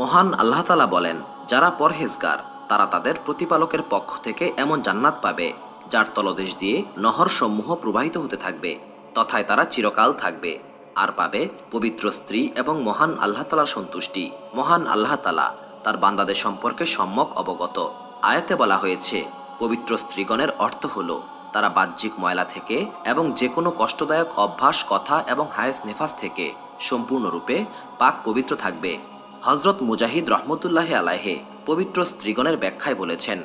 মহান আল্লাহ তালা বলেন, যারা পরহেজগার, তারা তাদের প্রতিপালকের পক্ষ থেকে এমন জান্নাত পাবে, যার তলদেশ দিয়ে নহর সমূহ প্রবাহিত হতে থাকবে, তথায় তারা চিরকাল থাকবে, আর পাবে পবিত্র স্ত্রী এবং মহান আল্লাহ তালার সন্তুষ্টি। মহান আল্লাহ তালা তার বান্দাদের সম্পর্কে সম্যক অবগত। আয়াতে বলা হয়েছে, পবিত্র স্ত্রীগণের অর্থ হল, তারা বাহ্যিক ময়লা থেকে এবং যে কোনো কষ্টদায়ক অভ্যাস, কথা এবং হায়েস নেফাস থেকে সম্পূর্ণরূপে পাক পবিত্র থাকবে। হজরত মুজাহিদ রহমতুল্লাহ আলাহে পবিত্র স্ত্রীগণের ব্যাখ্যায় বলেছেন,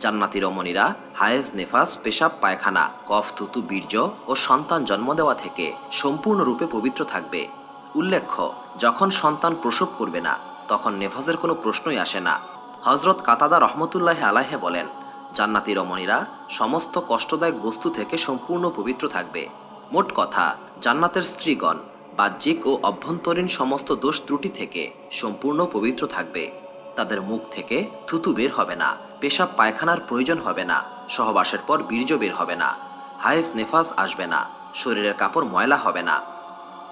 জান্নাতি রমণীরা হায়েজ, নেফাস, পেশাব, পায়খানা, কফ, থুতু, বীর্য ও সন্তান জন্ম দেওয়া থেকে সম্পূর্ণরূপে পবিত্র থাকবে। উল্লেখ্য, যখন সন্তান প্রসব করবে না, তখন নেফাজের কোনো প্রশ্নই আসে না। হজরত কাতাদা রহমতুল্লাহ আলাহে বলেন, জান্নাতি রমণীরা সমস্ত কষ্টদায়ক বস্তু থেকে সম্পূর্ণ পবিত্র থাকবে। মোট কথা, জান্নাতের স্ত্রীগণ বাহ্যিক ও অভ্যন্তরীণ সমস্ত দোষ ত্রুটি থেকে সম্পূর্ণ পবিত্র থাকবে। তাদের মুখ থেকে থুতু বের হবে না, পেশাব পায়খানার প্রয়োজন হবে না, সহবাসের পর বীর্য বের হবে না, হায়েস নেফাস আসবে না, শরীরের কাপড় ময়লা হবে না।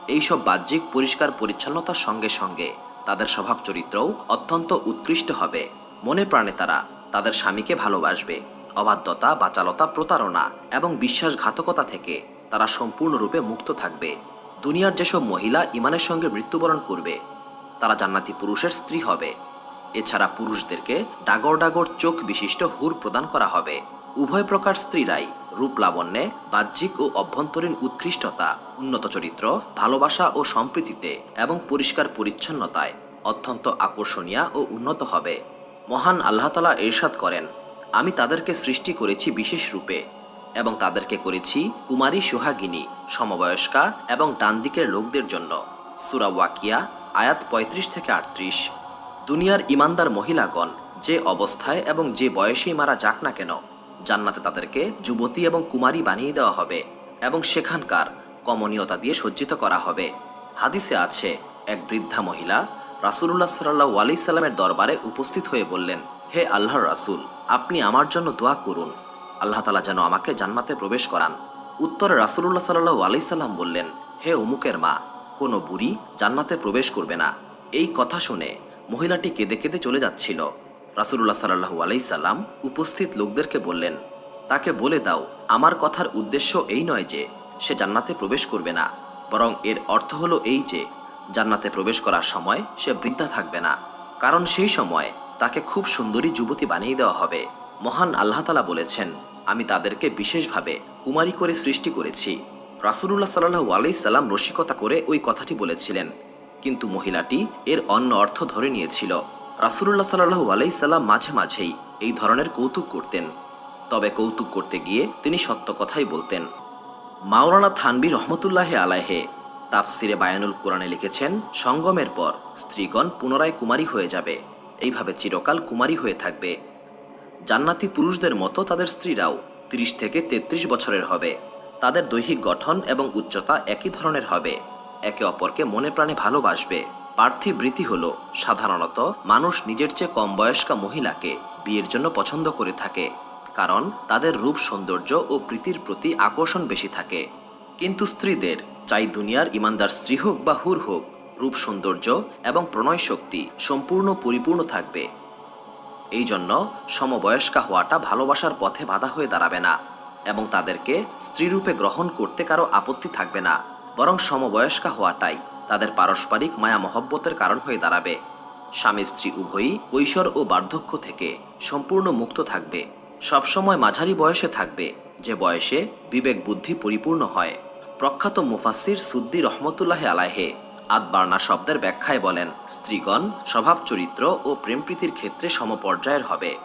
এইসব বাহ্যিক পরিষ্কার পরিচ্ছন্নতার সঙ্গে সঙ্গে তাদের স্বভাব চরিত্রও অত্যন্ত উৎকৃষ্ট হবে। মনে প্রাণে তারা তাদের স্বামীকে ভালোবাসবে। অবাধ্যতা, বাচালতা, প্রতারণা এবং বিশ্বাসঘাতকতা থেকে তারা সম্পূর্ণরূপে মুক্ত থাকবে। দুনিয়ার যেসব মহিলা ইমানের সঙ্গে মৃত্যুবরণ করবে, তারা জান্নাতি পুরুষের স্ত্রী হবে। এছাড়া পুরুষদেরকে ডাগর ডাগর চোখ বিশিষ্ট হুর প্রদান করা হবে। উভয় প্রকার স্ত্রীরাই রূপ লাবণ্যে বাহ্যিক ও অভ্যন্তরীণ উৎকৃষ্টতা, উন্নত চরিত্র, ভালোবাসা ও সম্প্রীতিতে এবং পরিষ্কার পরিচ্ছন্নতায় অত্যন্ত আকর্ষণীয় ও উন্নত হবে। মহান আল্লাহতালা এরশাদ করেন, আমি তাদেরকে সৃষ্টি করেছি বিশেষ রূপে। এবং তাদেরকে করেছি কুমারী সোহাগিনী, সমবয়স্কা এবং ডান দিকের লোকদের জন্য। সুরা ওয়াকিয়া, আয়াত ৩৫ থেকে আটত্রিশ। দুনিয়ার ইমানদার মহিলাগণ, যে অবস্থায় এবং যে বয়সেই মারা যাক না কেন, জান্নাতে তাদেরকে যুবতী এবং কুমারী বানিয়ে দেওয়া হবে এবং সেখানকার কমনীয়তা দিয়ে সজ্জিত করা হবে। হাদিসে আছে, এক বৃদ্ধা মহিলা রাসুলুল্লাহ সাল্লাহ আলি সাল্লামের দরবারে উপস্থিত হয়ে বললেন, হে আল্লাহর রাসূল, আপনি আমার জন্য দোয়া করুন। আল্লাহ তালা যেন আমাকে জান্নাতে প্রবেশ করান। উত্তরে রাসুলুল্লাহ সাল্লাহ আলি সাল্লাম বললেন, হে অমুকের মা, কোনো বুড়ি জান্নাতে প্রবেশ করবে না? এই কথা শুনে মহিলাটি কেঁদে কেঁদে চলে যাচ্ছিল। রাসুলুল্লাহ সাল্লাহু আলাই সাল্লাম উপস্থিত লোকদেরকে বললেন, তাকে বলে দাও, আমার কথার উদ্দেশ্য এই নয় যে সে জান্নাতে প্রবেশ করবে না, বরং এর অর্থ হলো এই যে জান্নাতে প্রবেশ করার সময় সে বৃদ্ধা থাকবে না, কারণ সেই সময় তাকে খুব সুন্দরী যুবতী বানিয়ে দেওয়া হবে। মহান আল্লাহ তালা বলেছেন, আমি তাদেরকে বিশেষভাবে কুমারী করে সৃষ্টি করেছি। রাসুলুল্লাহ সাল্লাহু আলাই সাল্লাম রসিকতা করে ওই কথাটি বলেছিলেন। কিন্তু মহিলাটি এর অন্য অর্থ ধরে নিয়েছিল। রাসুলুল্লাহ সাল্লাহু আলাই সাল্লাম মাঝে মাঝেই এই ধরনের কৌতুক করতেন। তবে কৌতুক করতে গিয়ে তিনি সত্য কথাই বলতেন। মাওলানা থানবী রহমতুল্লাহ আলাহে তাফসিরে বায়ানুল কোরআনে লিখেছেন, সঙ্গমের পর স্ত্রীগণ পুনরায় কুমারী হয়ে যাবে। এইভাবে চিরকাল কুমারী হয়ে থাকবে। জান্নাতি পুরুষদের মতো তাদের স্ত্রীরাও তিরিশ থেকে ৩৩ বছরের হবে। তাদের দৈহিক গঠন এবং উচ্চতা একই ধরনের হবে। একে অপরকে মনে প্রাণে ভালোবাসবে। পার্থিব রীতি হল, সাধারণত মানুষ নিজের চেয়ে কম বয়স্কা মহিলাকে বিয়ের জন্য পছন্দ করে থাকে, কারণ তাদের রূপ সৌন্দর্য ও প্রীতির প্রতি আকর্ষণ বেশি থাকে। কিন্তু স্ত্রীদের চাই দুনিয়ার ইমানদার স্ত্রী হোক বা হুর হোক, রূপ সৌন্দর্য এবং প্রণয় শক্তি সম্পূর্ণ পরিপূর্ণ থাকবে। এই জন্য সমবয়স্কা হওয়াটা ভালোবাসার পথে বাধা হয়ে দাঁড়াবে না এবং তাদেরকে স্ত্রীরূপে গ্রহণ করতে কারও আপত্তি থাকবে না। বরং সমবয়স্কা হওয়াটাই তাদের পারস্পরিক মায়া মহব্বতের কারণ হয়ে দাঁড়াবে। স্বামী স্ত্রী উভয়ই কৈশোর ও বার্ধক্য থেকে সম্পূর্ণ মুক্ত থাকবে। সবসময় মাঝারি বয়সে থাকবে, যে বয়সে বিবেক বুদ্ধি পরিপূর্ণ হয়। প্রখ্যাত মুফাসির সুদ্দি রহমতুল্লাহ আলাহে আদবার্না শব্দের ব্যাখ্যায় বলেন, স্ত্রীগণ, স্বভাব চরিত্র ও প্রেমপ্রীতির ক্ষেত্রে সমপর্যায়ের হবে।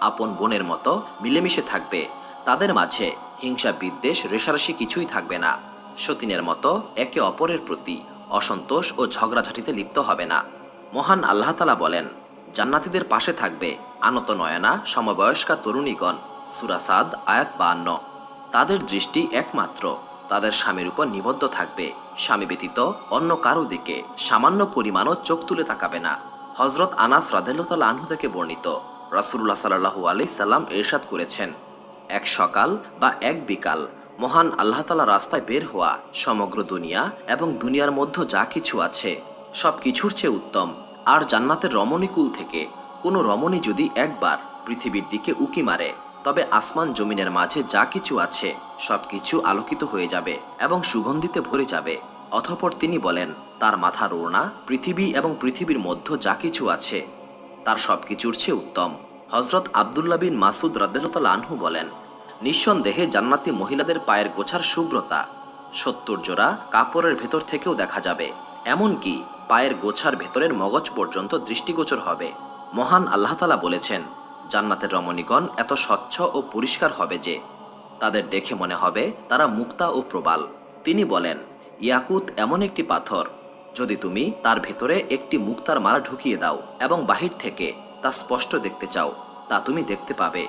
আপন বোনের মতো মিলেমিশে থাকবে। তাদের মাঝে হিংসা, বিদ্বেষ, রেশারেশি কিছুই থাকবে না। সতীনের মতো একে অপরের প্রতি অসন্তোষ ও ঝগড়াঝাটিতে লিপ্ত হবে না। মহান আল্লাহ তালা বলেন, জান্নাতীদের পাশে থাকবে আনত নয়না সমবয়স্কা তরুণীগণ। সুরাসাদ আয়াত বান্ন তাদের দৃষ্টি একমাত্র তাদের স্বামীর উপর নিবদ্ধ থাকবে। স্বামী ব্যতীত অন্য কারও দিকে সামান্য পরিমাণও চোখ তুলে তাকাবে না। হজরত আনাস রাদেলতাল আনহু থেকে বর্ণিত রাসুল্লাহ সাল্লাহু আলি সাল্লাম এরশাদ করেছেন, এক সকাল বা এক বিকাল, মহান আল্লাহ তালা রাস্তায় বের হওয়া সমগ্র দুনিয়া এবং দুনিয়ার মধ্যে যা কিছু আছে, সব কিছুর চেয়ে উত্তম। আর জান্নাতের রমণীকুল থেকে কোনো রমণী যদি একবার পৃথিবীর দিকে উকি মারে, তবে আসমান জমিনের মাঝে যা কিছু আছে সব কিছু আলোকিত হয়ে যাবে এবং সুগন্ধিতে ভরে যাবে। অথপর তিনি বলেন, তার মাথার ওড়না, পৃথিবী এবং পৃথিবীর মধ্য যা কিছু আছে, তার সব কিছুর চেয়ে উত্তম। হজরত আবদুল্লা বিন মাসুদ রাদ্দাল আনহু বলেন, নিঃসন্দেহে জান্নাতি মহিলাদের পায়ের গোছার শুভ্রতা সত্তর জোড়া কাপড়ের ভেতর থেকেও দেখা যাবে। এমনকি পায়ের গোছার ভেতরের মগজ পর্যন্ত দৃষ্টিগোচর হবে। মহান আল্লাহ তালা বলেছেন, জান্নাতের রমণীগণ এত স্বচ্ছ ও পরিষ্কার হবে যে তাদের দেখে মনে হবে তারা মুক্তা ও প্রবাল। তিনি বলেন, ইয়াকুত এমন একটি পাথর, যদি তুমি তার ভেতরে একটি মুক্তার মালা ঢুকিয়ে দাও এবং বাহির থেকে তা স্পষ্ট দেখতে চাও, তা তুমি দেখতে পাবে।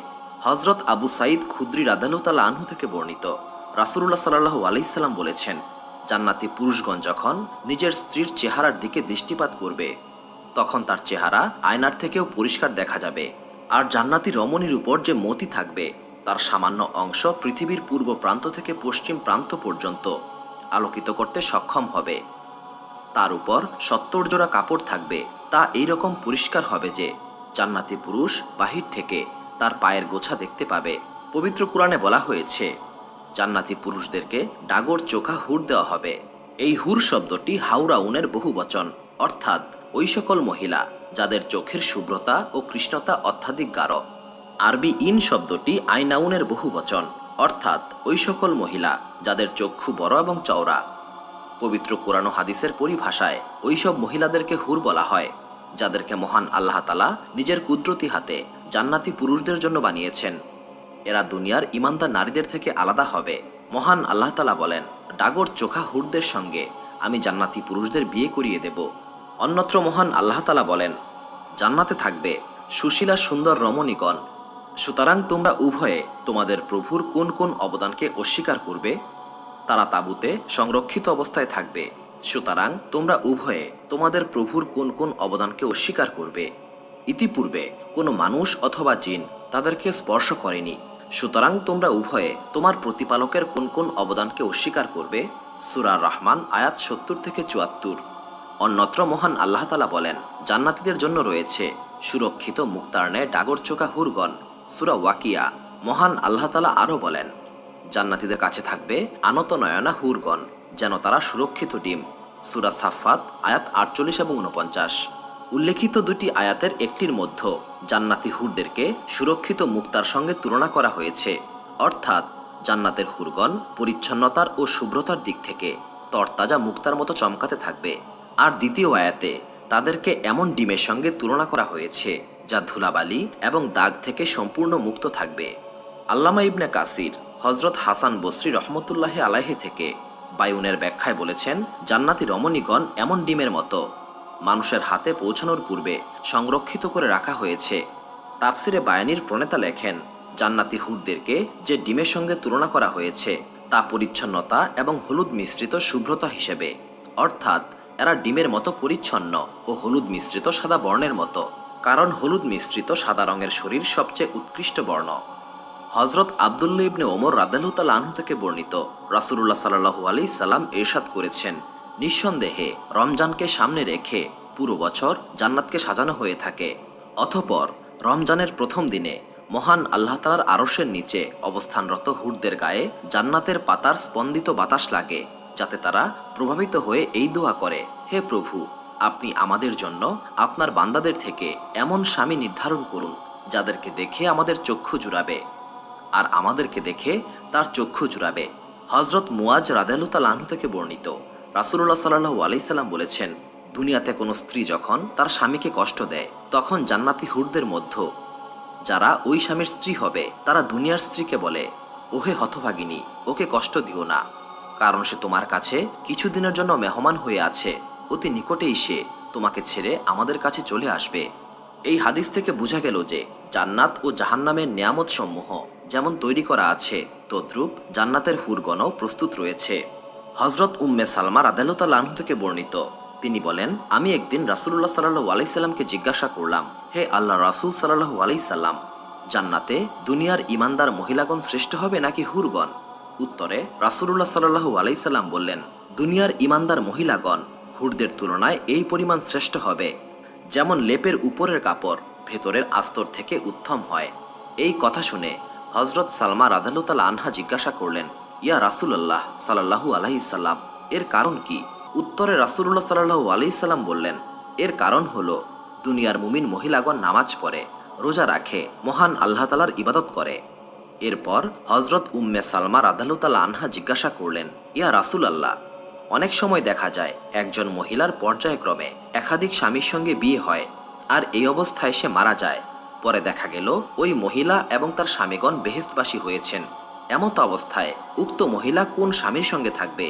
হজরত আবু সাইদ খুদ্রি রাদালতালা আনহু থেকে বর্ণিত। রাসুল্লাহ সাল্লাহ আলাইসাল্লাম বলেছেন, জান্নাতি পুরুষগণ যখন নিজের স্ত্রীর চেহারার দিকে দৃষ্টিপাত করবে, তখন তার চেহারা আয়নার থেকেও পরিষ্কার দেখা যাবে, আর জান্নাতি রমণীর উপর যে মতি থাকবে তার সামান্য অংশ পৃথিবীর পূর্ব প্রান্ত থেকে পশ্চিম প্রান্ত পর্যন্ত আলোকিত করতে সক্ষম হবে। তার উপর সত্তর জোড়া কাপড় থাকবে। তা এই রকম পরিষ্কার হবে যে জান্নাতি পুরুষ বাহির থেকে তার পায়ের গোছা দেখতে পাবে। পবিত্র কোরআনে বলা হয়েছে, জান্নাতি পুরুষদেরকে ডাগর চোখা হুর দেওয়া হবে। এই হুর শব্দটি হাউরাউনের বহু বচন অর্থাৎ ওই সকল মহিলা যাদের চোখের শুভ্রতা ও কৃষ্ণতা অত্যাধিক গাঢ়। আরবি ইন শব্দটি আইনাউনের বহু বচন, অর্থাৎ ওই সকল মহিলা যাদের চক্ষু বড় এবং চওড়া। পবিত্র কোরআন হাদিসের পরিভাষায় ওইসব মহিলাদেরকে হুর বলা হয়, যাদেরকে মহান আল্লাহ তালা নিজের কুদরতি হাতে জান্নাতি পুরুষদের জন্য বানিয়েছেন। এরা দুনিয়ার ইমানদার নারীদের থেকে আলাদা হবে। মহান আল্লাহ তালা বলেন, ডাগর চোখা হুরদের সঙ্গে আমি জান্নাতি পুরুষদের বিয়ে করিয়ে দেব। অন্যত্র মহান আল্লাহ তালা বলেন, জান্নাতে থাকবে সুশীলা সুন্দর রমণীগণ সুতরাং তোমরা উভয়ে তোমাদের প্রভুর কোন কোন অবদানকে অস্বীকার করবে? তারা তাঁবুতে সংরক্ষিত অবস্থায় থাকবে। সুতরাং তোমরা উভয়ে তোমাদের প্রভুর কোন কোন অবদানকে অস্বীকার করবে? ইতিপূর্বে কোনো মানুষ অথবা জিন তাদেরকে স্পর্শ করেনি। সুতরাং তোমরা উভয়ে তোমার প্রতিপালকের কোন কোন অবদানকে অস্বীকার করবে? সুরার রহমান, আয়াত সত্তর থেকে চুয়াত্তর। অন্যত্র মহান আল্লাহতালা বলেন, জান্নাতীদের জন্য রয়েছে সুরক্ষিত মুক্তার ন্যায় ডাগর চোখা হুরগণ। সুরা ওয়াকিয়া মহান আল্লাহ তালা আরও বলেন, জান্নাতীদের কাছে থাকবে আনত নয়না হুরগণ, যেন তারা সুরক্ষিত ডিম। সুরা সাফাত আয়াত আটচল্লিশ এবং উনপঞ্চাশ উল্লেখিত দুটি আয়াতের একটির মধ্য জান্নাতি হুরদেরকে সুরক্ষিত মুক্তার সঙ্গে তুলনা করা হয়েছে। অর্থাৎ, জান্নাতের হুরগণ পরিচ্ছন্নতার ও শুভ্রতার দিক থেকে তরতাজা মুক্তার মতো চমকাতে থাকবে। আর দ্বিতীয় আয়াতে তাদেরকে এমন ডিমের সঙ্গে তুলনা করা হয়েছে। যা ধুলাবালি এবং দাগ থেকে সম্পূর্ণ মুক্ত থাকবে। আল্লামা ইবনে কাসির হজরত হাসান বসরি রহমতুল্লাহ আলাহে থেকে বায়ুনের ব্যাখ্যায় বলেছেন, জান্নাতি রমণীগণ এমন ডিমের মতো মানুষের হাতে পৌঁছানোর পূর্বে সংরক্ষিত করে রাখা হয়েছে। তাফসিরে বায়ানির প্রণেতা লেখেন, জান্নাতি হুরদেরকে যে ডিমের সঙ্গে তুলনা করা হয়েছে, তা পরিচ্ছন্নতা এবং হলুদ মিশ্রিত শুভ্রতা হিসেবে। অর্থাৎ, এরা ডিমের মতো পরিচ্ছন্ন ও হলুদ মিশ্রিত সাদা বর্ণের মতো। কারণ হলুদ মিশ্রিত সাদা রঙের শরীর সবচেয়ে উৎকৃষ্ট বর্ণ। হজরত আবদুল্লা ইবনে ওমর রাদালুতাল আনহু থেকে বর্ণিত রাসুল্লাহ সাল্লাহু আলি সাল্লাম এরশাদ করেছেন, নিঃসন্দেহে রমজানকে সামনে রেখে পুরো বছর জান্নাতকে সাজানো হয়ে থাকে। অথপর রমজানের প্রথম দিনে মহান আল্লাহ তালার আরসের নিচে অবস্থানরত হুরদের গায়ে জান্নাতের পাতার স্পন্দিত বাতাস লাগে, যাতে তারা প্রভাবিত হয়ে এই দোয়া করে, হে প্রভু আপনি আমাদের জন্য আপনার বান্দাদের থেকে এমন স্বামী নির্ধারণ করুন, যাদেরকে দেখে আমাদের চক্ষু জুড়াবে। আর আমাদেরকে দেখে তার চক্ষু জুড়াবে। হজরত মুয়াজ রাদেলুতাল আনহু থেকে বর্ণিত রাসুল্লাহ সাল্লাহ আলাইসাল্লাম বলেছেন, দুনিয়াতে কোনো স্ত্রী যখন তার স্বামীকে কষ্ট দেয়, তখন জান্নাতি হুরদের মধ্য যারা ওই স্বামীর স্ত্রী হবে, তারা দুনিয়ার স্ত্রীকে বলে, ওহে হতভাগিনী, ওকে কষ্ট দিও না, কারণ সে তোমার কাছে কিছুদিনের জন্য মেহমান হয়ে আছে। অতি নিকটেই সে তোমাকে ছেড়ে আমাদের কাছে চলে আসবে। এই হাদিস থেকে বোঝা গেল যে জান্নাত ও জাহান্নামের নিয়ামত সমূহ যেমন তৈরি করা আছে, তদ্রূপ জান্নাতের হুরগণও প্রস্তুত রয়েছে। হজরত উম্মে সালমা রাদালতাল আনহু থেকে বর্ণিত, তিনি বলেন, আমি একদিন রাসুল্লাহ সাল্লু আলাইসাল্লামকে জিজ্ঞাসা করলাম, হে আল্লাহ রাসুল সাল্লাহু আলাইসাল্লাম জান্নাতে দুনিয়ার ইমানদার মহিলাগণ শ্রেষ্ঠ হবে নাকি হুরগণ? উত্তরে রাসুল্লাহ সাল্লাহু আলাইসাল্লাম বললেন, দুনিয়ার ইমানদার মহিলাগণ হুরদের তুলনায় এই পরিমাণ শ্রেষ্ঠ হবে। যেমন লেপের উপরের কাপড় ভেতরের আস্তর থেকে উত্তম হয়। এই কথা শুনে হজরত সালমা রাদালুতাল আনহা জিজ্ঞাসা করলেন, ইয়া রাসুলাল্লাহ সাল্লাহু আলাইসাল্লাম এর কারণ কি? উত্তরে রাসুল্লাহ সাল্লাহু আলাইসাল্লাম বললেন, এর কারণ হলো, দুনিয়ার মুমিন মহিলাগণ নামাজ পড়ে, রোজা রাখে, মহান আল্লাহ তালার ইবাদত করে। এরপর হজরত উম্মে সালমা রাদালুতাল আনহা জিজ্ঞাসা করলেন, ইয়া রাসুল আল্লাহ অনেক সময় দেখা যায়, একজন মহিলার পর্যায়ক্রমে একাধিক স্বামীর সঙ্গে বিয়ে হয় আর এই অবস্থায় সে মারা যায়। পরে দেখা গেল, ওই মহিলা এবং তার স্বামীগণ বেহেস্তবাসী হয়েছেন। এমত অবস্থায় উক্ত মহিলা কোন স্বামীর সঙ্গে থাকবে?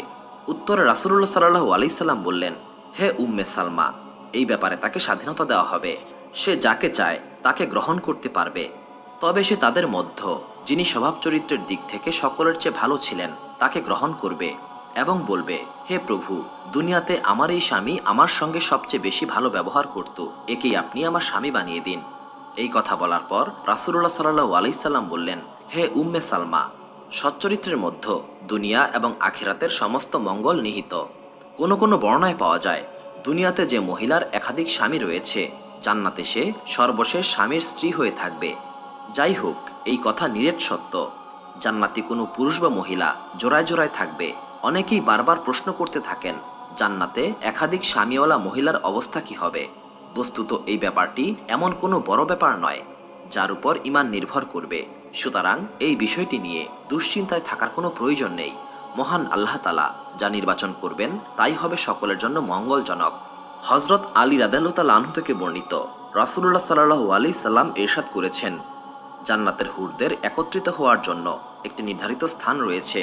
উত্তরে রাসুল্লাহ সাল্লাহু আলাইসাল্লাম বললেন, হে উম্মে সালমা, এই ব্যাপারে তাকে স্বাধীনতা দেওয়া হবে। সে যাকে চায় তাকে গ্রহণ করতে পারবে। তবে সে তাদের মধ্য, যিনি স্বভাব চরিত্রের দিক থেকে সকলের চেয়ে ভালো ছিলেন, তাকে গ্রহণ করবে এবং বলবে হে প্রভু, দুনিয়াতে আমার এই স্বামী আমার সঙ্গে সবচেয়ে বেশি ভালো ব্যবহার করত, একেই আপনি আমার স্বামী বানিয়ে দিন। এই কথা বলার পর রাসুল্লাহ সাল্লাহ আলাইসাল্লাম বললেন, হে উম্মে সালমা, সচ্চরিত্রের মধ্য দুনিয়া এবং আখিরাতের সমস্ত মঙ্গল নিহিত। কোনো কোনো বর্ণায় পাওয়া যায়, দুনিয়াতে যে মহিলার একাধিক স্বামী রয়েছে, জান্নাতে সে সর্বশেষ স্বামীর স্ত্রী হয়ে থাকবে। যাই হোক, এই কথা নিরেট সত্য। জান্নাতি কোনো পুরুষ বা মহিলা জোড়ায় জোড়ায় থাকবে। অনেকেই বারবার প্রশ্ন করতে থাকেন, জান্নাতে একাধিক স্বামীওয়ালা মহিলার অবস্থা কি হবে? বস্তুত এই ব্যাপারটি এমন কোনো বড় ব্যাপার নয়, যার উপর ইমান নির্ভর করবে। সুতরাং এই বিষয়টি নিয়ে দুশ্চিন্তায় থাকার কোনো প্রয়োজন নেই। মহান আল্লাহ তালা যা নির্বাচন করবেন, তাই হবে সকলের জন্য মঙ্গলজনক। হজরত আলী রাদালতাল আনহু থেকে বর্ণিত রাসুল্লাহ সাল্লাহু আলি সাল্লাম এরশাদ করেছেন, জান্নাতের হুরদের একত্রিত হওয়ার জন্য একটি নির্ধারিত স্থান রয়েছে।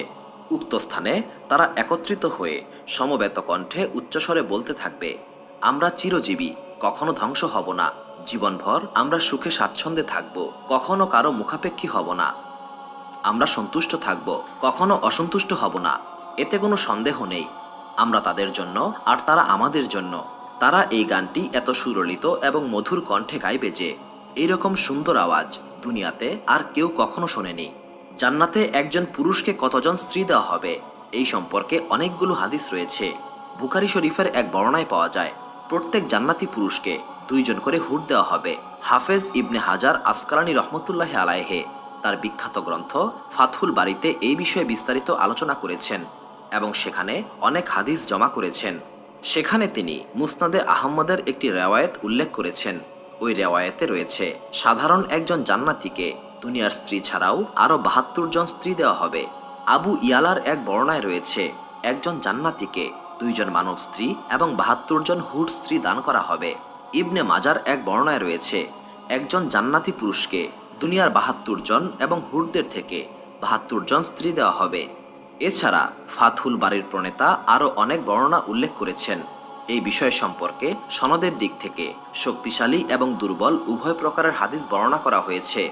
উক্ত স্থানে তারা একত্রিত হয়ে সমবেত কণ্ঠে উচ্চস্বরে বলতে থাকবে, আমরা চিরজীবী, কখনো ধ্বংস হব না। জীবনভর আমরা সুখে স্বাচ্ছন্দ্যে থাকব, কখনো কারও মুখাপেক্ষী হব না। আমরা সন্তুষ্ট থাকব, কখনো অসন্তুষ্ট হব না। এতে কোনো সন্দেহ নেই। আমরা তাদের জন্য আর তারা আমাদের জন্য। তারা এই গানটি এত সুরলিত এবং মধুর কণ্ঠে গাইবে যে এইরকম সুন্দর আওয়াজ দুনিয়াতে আর কেউ কখনো শোনেনি। জান্নাতে একজন পুরুষকে কতজন স্ত্রী দেওয়া হবে, এই সম্পর্কে অনেকগুলো হাদিস রয়েছে। বুখারি শরীফের এক বর্ণায় পাওয়া যায়, প্রত্যেক জান্নাতি পুরুষকে দুইজন করে হুট দেওয়া হবে। হাফেজ ইবনে হাজার আসকালানি রহমতুল্লাহ আলাইহে তার বিখ্যাত গ্রন্থ ফাথুল বাড়িতে এই বিষয়ে বিস্তারিত আলোচনা করেছেন এবং সেখানে অনেক হাদিস জমা করেছেন। সেখানে তিনি মুসনাদে আহম্মদের একটি রেওয়ায়েত উল্লেখ করেছেন। ওই রেওয়ায়েতে রয়েছে, সাধারণ একজন জান্নাতিকে দুনিয়ার স্ত্রী ছাড়াও আরও বাহাত্তর জন স্ত্রী দেওয়া হবে। আবু ইয়ালার এক বর্ণায় রয়েছে, একজন জান্নাতিকে দুইজন মানব স্ত্রী এবং বাহাত্তর জন হুট স্ত্রী দান করা হবে। ইবনে মাজার এক বর্ণায় রয়েছে, একজন জান্নাতি পুরুষকে দুনিয়ার বাহাত্তর জন এবং হুটদের থেকে বাহাত্তর জন স্ত্রী দেওয়া হবে। এছাড়া ফাথুল বাড়ির প্রণেতা আরও অনেক বর্ণনা উল্লেখ করেছেন। এই বিষয় সম্পর্কে সনদের দিক থেকে শক্তিশালী এবং দুর্বল উভয় প্রকারের হাদিস বর্ণনা করা হয়েছে।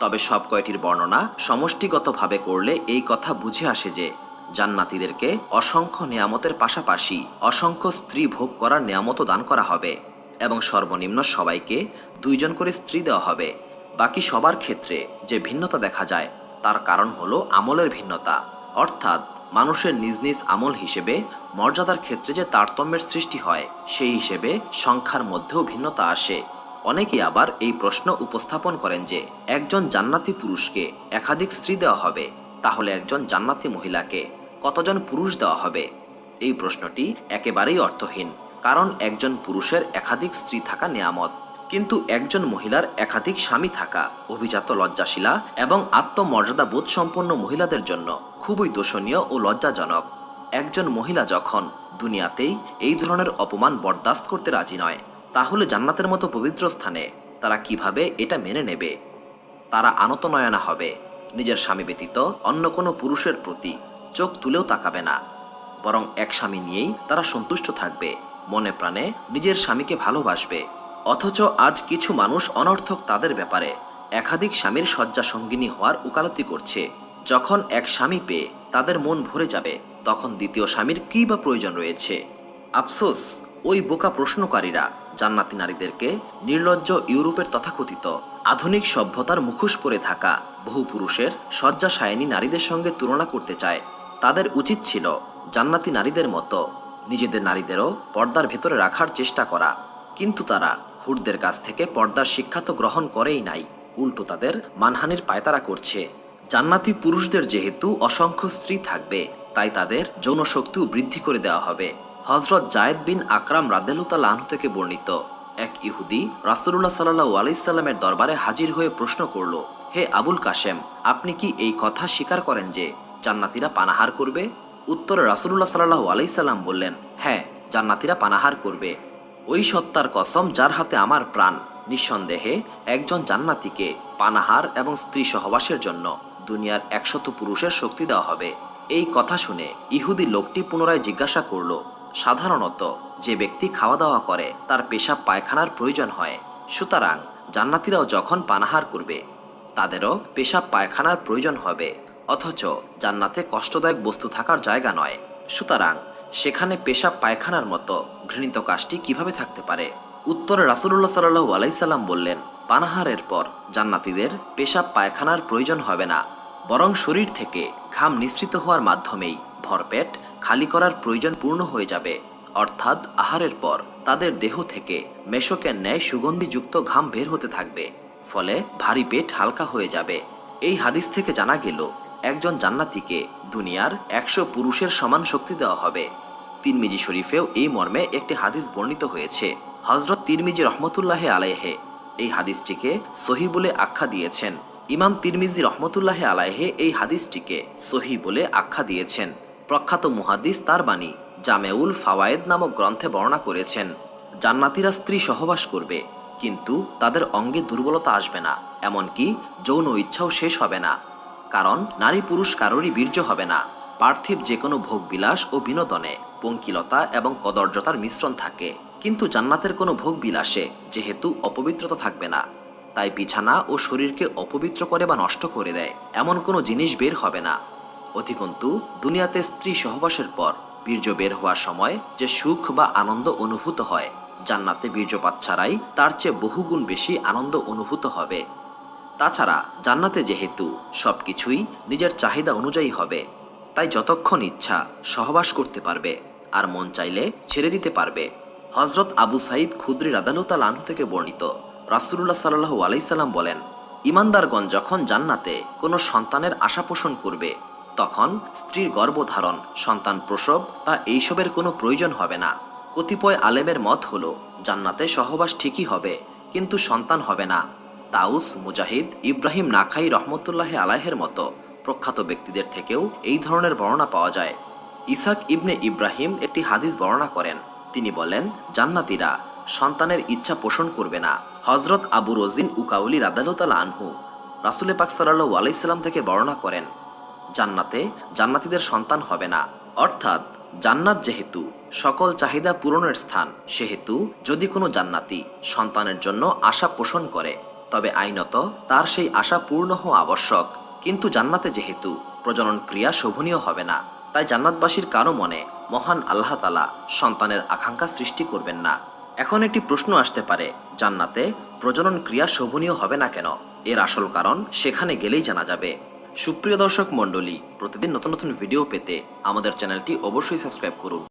তবে সব কয়টির বর্ণনা সমষ্টিগতভাবে করলে এই কথা বুঝে আসে যে জান্নাতীদেরকে অসংখ্য নিয়ামতের পাশাপাশি অসংখ্য স্ত্রী ভোগ করার নিয়ামতও দান করা হবে এবং সর্বনিম্ন সবাইকে দুইজন করে স্ত্রী দেওয়া হবে। বাকি সবার ক্ষেত্রে যে ভিন্নতা দেখা যায়, তার কারণ হলো আমলের ভিন্নতা। অর্থাৎ মানুষের নিজ নিজ আমল হিসেবে মর্যাদার ক্ষেত্রে যে তারতম্যের সৃষ্টি হয়, সেই হিসেবে সংখ্যার মধ্যেও ভিন্নতা আসে। অনেকে আবার এই প্রশ্ন উপস্থাপন করেন যে একজন জান্নাতি পুরুষকে একাধিক স্ত্রী দেওয়া হবে, তাহলে একজন জান্নাতি মহিলাকে কতজন পুরুষ দেওয়া হবে? এই প্রশ্নটি একেবারেই অর্থহীন, কারণ একজন পুরুষের একাধিক স্ত্রী থাকা নিয়ামত। কিন্তু একজন মহিলার একাধিক স্বামী থাকা অভিজাত লজ্জাশীলা এবং আত্মমর্যাদা বোধ সম্পন্ন মহিলাদের জন্য খুবই দোষণীয় ও লজ্জাজনক। একজন মহিলা যখন দুনিয়াতেই এই ধরনের অপমান বরদাস্ত করতে রাজি নয় তাহলে জান্নাতের মতো পবিত্র স্থানে তারা কীভাবে এটা মেনে নেবে? তারা আনত নয়না হবে। নিজের স্বামী ব্যতীত অন্য কোনো পুরুষের প্রতি চোখ তুলেও তাকাবে না। বরং এক স্বামী নিয়েই তারা সন্তুষ্ট থাকবে। মনে প্রাণে নিজের স্বামীকে ভালোবাসবে। অথচ আজ কিছু মানুষ অনর্থক তাদের ব্যাপারে একাধিক স্বামীর শয্যা সঙ্গিনী হওয়ার উকালতি করছে। যখন এক স্বামী পেয়ে তাদের মন ভরে যাবে, তখন দ্বিতীয় স্বামীর কী বা প্রয়োজন রয়েছে? আফসোস, ওই বোকা প্রশ্নকারীরা। জান্নাতি নারীদেরকে নির্লজ্জ ইউরোপের তথাকথিত আধুনিক সভ্যতার মুখোশ পরে থাকা বহু পুরুষের শয্যা সায়নী নারীদের সঙ্গে তুলনা করতে চায়। তাদের উচিত ছিল জান্নাতি নারীদের মতো নিজেদের নারীদেরও পর্দার ভেতরে রাখার চেষ্টা করা। কিন্তু তারা হুরদের কাছ থেকে পর্দার শিক্ষা তো গ্রহণ করেই নাই, উল্টো তাদের মানহানির পায়তারা করছে। জান্নাতি পুরুষদের যেহেতু অসংখ্য স্ত্রী থাকবে, তাই তাদের যৌনশক্তিও বৃদ্ধি করে দেওয়া হবে। হজরত জায়েদ বিন আকরাম রাদেলুতাল আনহু থেকে বর্ণিত। এক ইহুদি রাসুল্লাহ সাল্লাহ আলাইসাল্লামের দরবারে হাজির হয়ে প্রশ্ন করল, হে আবুল কাশেম, আপনি কি এই কথা স্বীকার করেন যে জান্নাতিরা পানাহার করবে? উত্তরে রাসুল্লাহ সাল্লাহ আলাইসাল্লাম বললেন হ্যাঁ জান্নাতিরা পানাহার করবে। ওই সত্তার কসম যার হাতে আমার প্রাণ, নিঃসন্দেহে একজন জান্নাতিকে পানাহার এবং স্ত্রী সহবাসের জন্য দুনিয়ার একশত পুরুষের শক্তি দেওয়া হবে। এই কথা শুনে ইহুদি লোকটি পুনরায় জিজ্ঞাসা করল সাধারণত যে ব্যক্তি খাওয়া দাওয়া করে, তার পেশাব পায়খানার প্রয়োজন হয়। সুতরাং জান্নাতিরাও যখন পানাহার করবে, তাদেরও পেশাব পায়খানার প্রয়োজন হবে, অথচ জান্নাতে কষ্টদায়ক বস্তু থাকার জায়গা নয়। সুতরাং সেখানে পেশাব পায়খানার মতো ঘৃণিত কাজটি কীভাবে থাকতে পারে? উত্তরে রাসুল্লাহ সাল্লু আলাইসাল্লাম বললেন, পানাহারের পর জান্নাতিদের পেশাব পায়খানার প্রয়োজন হবে না, বরং শরীর থেকে ঘাম নিঃসৃত হওয়ার মাধ্যমেই ভরপেট খালি করার প্রয়োজন পূর্ণ হয়ে যাবে, অর্থাৎ আহারের পর তাদের দেহ থেকে মেশকের ন্যায় সুগন্ধিযুক্ত ঘাম বের হতে থাকবে, ফলে ভারী পেট হালকা হয়ে যাবে। এই হাদিস থেকে জানা গেল, একজন জান্নাতিকে দুনিয়ার একশো পুরুষের সমান শক্তি দেওয়া হবে। তিরমিজি শরীফেও এই মর্মে একটি হাদিস বর্ণিত হয়েছে। হজরত তিরমিজি রহমতুল্লাহ আলাইহে এই হাদিসটিকে সহি বলে আখ্যা দিয়েছেন। ইমাম তিরমিজি রহমতুল্লাহ আলাইহে এই হাদিসটিকে সহি বলে আখ্যা দিয়েছেন। প্রখ্যাত মুহাদ্দিস তার বাণী জামেউল ফাওয়ায়েদ নামক গ্রন্থে বর্ণনা করেছেন, জান্নাতিরা স্ত্রী সহবাস করবে, কিন্তু তাদের অঙ্গে দুর্বলতা আসবে না, এমনকি যৌন ইচ্ছাও শেষ হবে না। কারণ নারী পুরুষ কারোরই বীর্য হবে না। পার্থিব যে কোনো ভোগবিলাস ও বিনোদনে পঙ্কিলতা এবং কদর্যতার মিশ্রণ থাকে। কিন্তু জান্নাতের কোনো ভোগবিলাসে যেহেতু অপবিত্রতা থাকবে না, তাই বিছানা ও শরীরকে অপবিত্র করে বা নষ্ট করে দেয়, এমন কোনো জিনিস বের হবে না। অধিকন্তু দুনিয়াতে স্ত্রী সহবাসের পর বীর্য বের হওয়ার সময় যে সুখ বা আনন্দ অনুভূত হয়, জান্নাতে বীর্যপাত ছাড়াই তার চেয়ে বহুগুণ বেশি আনন্দ অনুভূত হবে। তাছাড়া জান্নাতে যেহেতু সব কিছুই নিজের চাহিদা অনুযায়ী হবে, তাই যতক্ষণ ইচ্ছা সহবাস করতে পারবে আর মন চাইলে ছেড়ে দিতে পারবে। হজরত আবু সাইদ খুদ্রি রাদালুতাল আনহু থেকে বর্ণিত রাসুল্লাহ সাল্লাহ আলাইসাল্লাম বলেন ইমানদারগণ যখন জান্নাতে কোনো সন্তানের আশা পোষণ করবে তখন স্ত্রীর গর্ভধারণ, সন্তান প্রসব বা এইসবের কোনো প্রয়োজন হবে না। কতিপয় আলেমের মত হলো, জান্নাতে সহবাস ঠিকই হবে, কিন্তু সন্তান হবে না। তাউস, মুজাহিদ, ইব্রাহিম নাখাই রহমতুল্লাহ আলাহের মতো প্রখ্যাত ব্যক্তিদের থেকেও এই ধরনের বর্ণনা পাওয়া যায়। ইসাক ইবনে ইব্রাহিম একটি হাদিস বর্ণনা করেন। তিনি বলেন, জান্নাতিরা সন্তানের ইচ্ছা পোষণ করবে না। হজরত আবু রজিন উকাউলি রাদালতাল আনহু রাসুলে পাক আলাইসাল্লাম থেকে বর্ণনা করেন জান্নাতে জান্নাতিদের সন্তান হবে না। অর্থাৎ জান্নাত যেহেতু সকল চাহিদা পূরণের স্থান, সেহেতু যদি কোনো জান্নাতি সন্তানের জন্য আশা পোষণ করে, তবে আইনত তার সেই আশা পূর্ণ হওয়া আবশ্যক। কিন্তু জান্নাতে যেহেতু প্রজনন ক্রিয়া শোভনীয় হবে না, তাই জান্নাতবাসীর কারও মনে মহান আল্লাহ তালা সন্তানের আকাঙ্ক্ষা সৃষ্টি করবেন না। এখন একটি প্রশ্ন আসতে পারে, জান্নাতে প্রজনন ক্রিয়া শোভনীয় হবে না কেন? এর আসল কারণ সেখানে গেলেই জানা যাবে। সুপ্রিয় দর্শক মণ্ডলী প্রতিদিন নতুন নতুন ভিডিও পেতে আমাদের চ্যানেলটি অবশ্যই সাবস্ক্রাইব করুন।